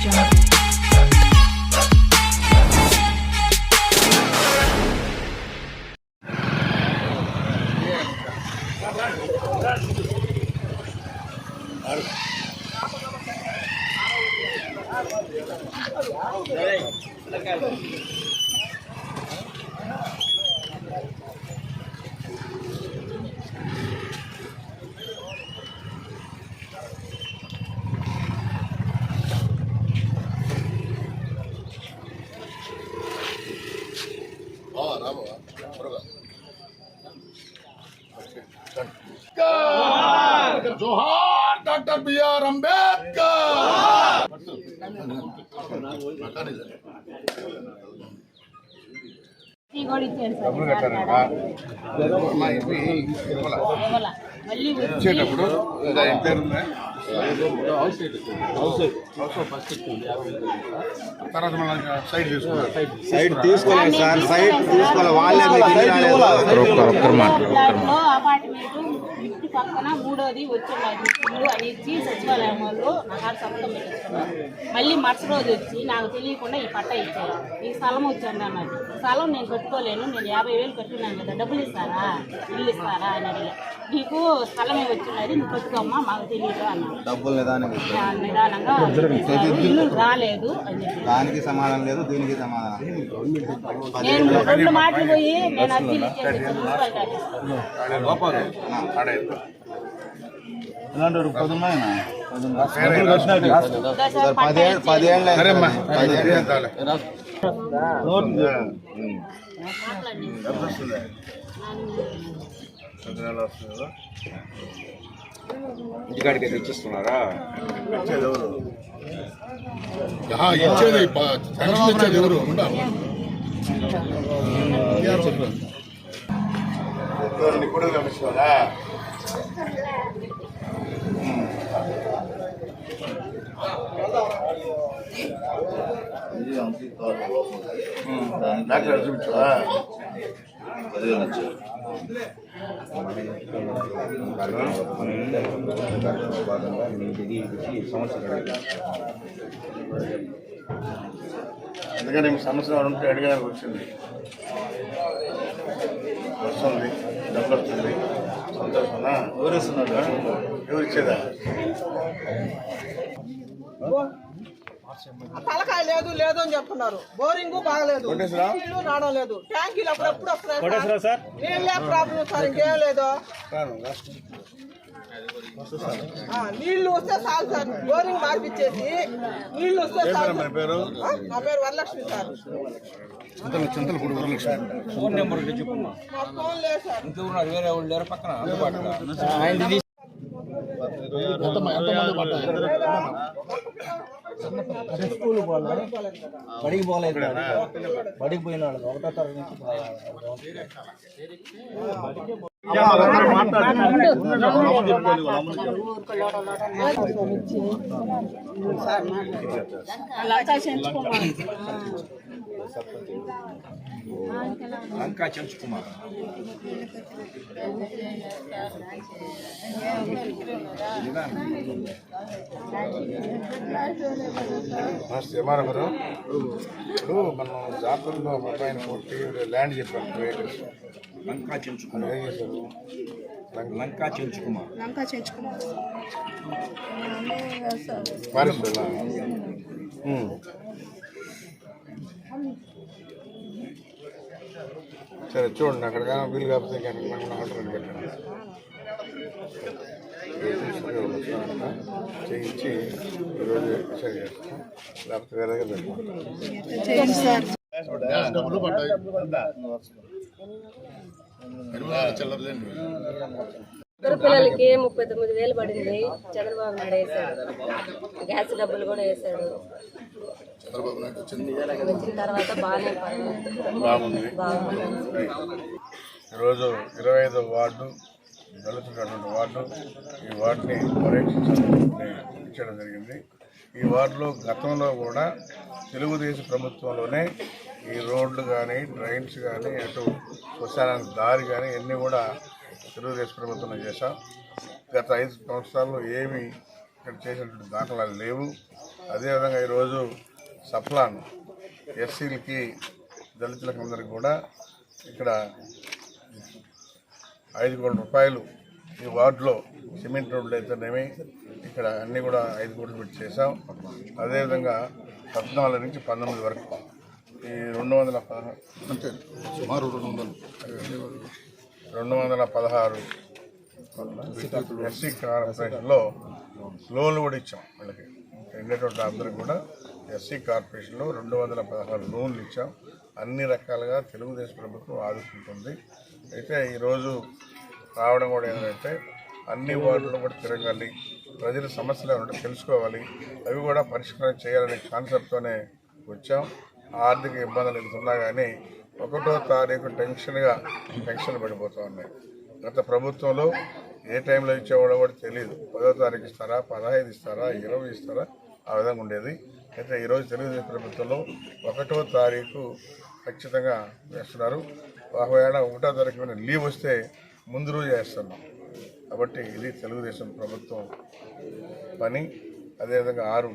job. Hey, look at him. Tea కూడా ఇచ్చాను sir ఇవ్వాల. మళ్ళీ వచ్చి ఇచ్చేటప్పుడు తర్వాత మనం సైడ్ తీసుకోలేదు సార్ సైడ్ తీసుకోవాలి. వాళ్ళే పక్కన మూడోది వచ్చింది ఇల్లు అని ఇచ్చి సచివాలయం వాళ్ళు నా కాడ సంతకం పెట్టిస్తున్నారు మళ్ళీ మరుసటి రోజు వచ్చి నాకు తెలియకుండా ఈ పట్ట ఇచ్చారు. ఈ స్థలం వచ్చింది అన్నది స్థలం నేను కట్టుకోలేను నేను యాభై వేలు కట్టుకున్నాను కదా డబ్బులు ఇస్తారా? ఇల్లు ఇస్తారా? అని అడిగా నీకు స్థలమే వచ్చినది నువ్వు కట్టుకోమ్మా మాకు తెలియదు అన్నాను డబ్బులు నిదానం రాలేదు దానికి సమాధానం లేదు దీనికి సమాధానం నేను రెండు మాటలు పోయి నేను అద్దెలు ఇచ్చేసి పది ఇంటికాడికి తెచ్చిస్తున్నారా ఇచ్చేది ఇచ్చేది ఎవరు కూడా గమనిస్తున్నారా డాక్టర్ చూపించా అందుకని మీ సమస్య ఏమైనా ఉంటే అడిగడానికి వచ్చింది. వస్తుంది. డబ్బులు వస్తుంది. సంతోషమా ఎవరు ఇస్తున్నారు? ఎవరు ఇచ్చేదా? తలకాయ లేదు లేదు అని చెప్తున్నారు. బోరింగ్ బాగలేదు. నీళ్ళు రావడం లేదు. ట్యాంకీలు అప్పుడప్పుడు వస్తున్నాయి సార్. నీళ్ళే ప్రాబ్లం సార్ ఇంకేం లేదు. ఆ, నీళ్ళు వస్తే చాలు సార్. బోరింగ్ మార్పిచ్చేసి నీళ్ళు వస్తే చాలు నా పేరు వరలక్ష్మి సార్. చింతల చింతల పొడి వరలక్ష్మి. మా ఫోన్ లేదు సార్. అదే ఎంతమంది పోలే బడికి పోలేదు బడికి పోయిన వాళ్ళు ఒకటో తరగతి నుంచి అలా చేయించుకోవాలి లంకా ఎంఆర్ఓ గారు. ఇప్పుడు మనం జాతరలో ఒక కొట్టి ల్యాండ్ చెప్పాం లంకా చెంచుకుమార్. ఏం చేశారు? లంకా. చెంచుకుమార్. పారిశ్రమ సరే చూడండి అక్కడ కానీ వీలు కాకపోతే కనుక మనం ఆర్డర్ పెట్టండి. చేయించి ఈరోజు సరి చేస్తాం. లేకపోతే వేరే దగ్గర పెట్టుకుంటాం. డబ్బులు పడ్డాయి చిల్లరలేండి ఇద్దరు పిల్లలకి ముప్పై తొమ్మిది వేలు పడింది. చంద్రబాబు నాయుడు వేశాడు. గ్యాస్ డబ్బులు కూడా వేశాడు. వచ్చిన తర్వాత బాగానే. బాగుంది. ఈరోజు ఇరవై ఐదో వార్డు దళితున్నటువంటి వార్డు ఈ వార్డుని పర్యటించాలని ఇచ్చడం జరిగింది. ఈ వార్డులో గతంలో కూడా తెలుగుదేశం ప్రభుత్వంలోనే ఈ రోడ్లు కానీ డ్రైన్స్ కానీ అటు శ్మశానానికి దారి కానీ ఇవన్నీ కూడా తెలుగుదేశం ప్రభుత్వం చేశాం? గత ఐదు సంవత్సరాల్లో ఏమి ఇక్కడ చేసినటువంటి దాఖలాలు లేవు. అదేవిధంగా ఈరోజు సప్లాన్ ఎస్సీలకి దళితులకు అందరికి కూడా ఇక్కడ ఐదు కోట్ల రూపాయలు ఈ వార్డులో సిమెంట్ రోడ్లు అయితేనేమి ఇక్కడ అన్నీ కూడా ఐదు కోట్లు పెట్టి చేసాం అదేవిధంగా పద్నాలుగు నుంచి పంతొమ్మిది వరకు ఈ రెండు వందల పదహారు సుమారు రెండు వందలు. రెండు వందల పదహారు ఎస్సీ కార్పొరేషన్లో లోన్లు కూడా ఇచ్చాం వాళ్ళకి. ఉండేటువంటి అందరికి కూడా ఎస్సీ కార్పొరేషన్లో రెండు వందల పదహారు లోన్లు ఇచ్చాం. అన్ని రకాలుగా తెలుగుదేశం ప్రభుత్వం ఆదుకుంటుంది. అయితే ఈరోజు రావడం కూడా ఏంటంటే అన్ని వార్డులు కూడా తిరగాలి ప్రజల సమస్యలు ఏమంటే తెలుసుకోవాలి అవి కూడా పరిష్కారం చేయాలనే కాన్సెప్ట్తోనే వచ్చాం. ఆర్థిక ఇబ్బందులు ఎదుగుతున్నా కానీ ఒకటో తారీఖు టెన్షన్గా టెన్షన్ పడిపోతూ ఉన్నాయి. గత ప్రభుత్వంలో ఏ టైంలో ఇచ్చేవాడో కూడా తెలియదు పదో తారీఖు ఇస్తారా పదహైదు ఇస్తారా ఇరవై ఇస్తారా ఆ విధంగా ఉండేది. అయితే ఈరోజు తెలుగుదేశం ప్రభుత్వంలో ఒకటో తారీఖు ఖచ్చితంగా వేస్తున్నారు. ఒకవేళ ఒకటో తారీఖు మీద లీవ్ వస్తే ముందు రోజు వేస్తున్నాం. కాబట్టి ఇది తెలుగుదేశం ప్రభుత్వం పని. అదేవిధంగా ఆరు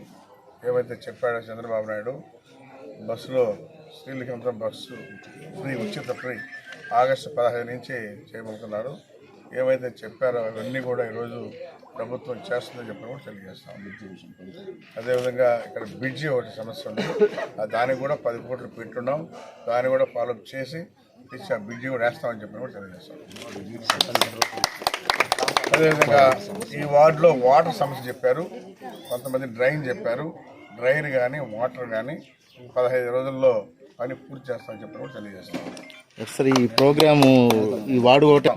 ఏమైతే చెప్పాడో చంద్రబాబు నాయుడు బస్సులో స్త్రీలకి బస్సు ఫ్రీ ఉచిత ఫ్రీ ఆగస్టు పదహైదు నుంచి చేయబోతున్నారు. ఏవైతే చెప్పారో అవన్నీ కూడా ఈరోజు ప్రభుత్వం చేస్తుందని చెప్పి కూడా తెలియజేస్తాం. అదేవిధంగా ఇక్కడ బ్రిడ్జి ఒకటి సమస్య ఉంది. దానికి కూడా పది కోట్లు పెట్టున్నాం. దాన్ని కూడా ఫాలోఅప్ చేసి ఇచ్చి ఆ బ్రిడ్జి కూడా వేస్తామని చెప్పి కూడా తెలియజేస్తాం. అదేవిధంగా ఈ వార్డులో వాటర్ సమస్య చెప్పారు. కొంతమంది డ్రైన్ చెప్పారు. డ్రైన్ కానీ వాటర్ కానీ పదహైదు రోజుల్లో పని పూర్తి చేస్తామని చెప్పి కూడా తెలియజేస్తాం సార్ ఈ ప్రోగ్రాము ఈ వాడు ఒకటి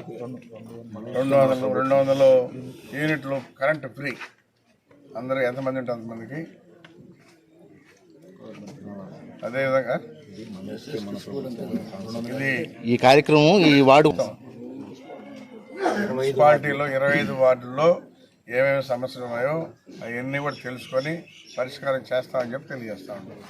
రెండు వందలు రెండు వందలు యూనిట్లు కరెంట్ ఫ్రీ. అందరూ ఎంతమంది ఉంటే అంతమందికి? అదేవిధంగా ఇది ఈ కార్యక్రమం ఈ వాడు మున్సిపాలిటీలో ఇరవై ఐదు వార్డుల్లో ఏమేమి సమస్యలు ఉన్నాయో అవన్నీ కూడా తెలుసుకొని పరిష్కారం చేస్తామని చెప్పి తెలియజేస్తా ఉన్నాం.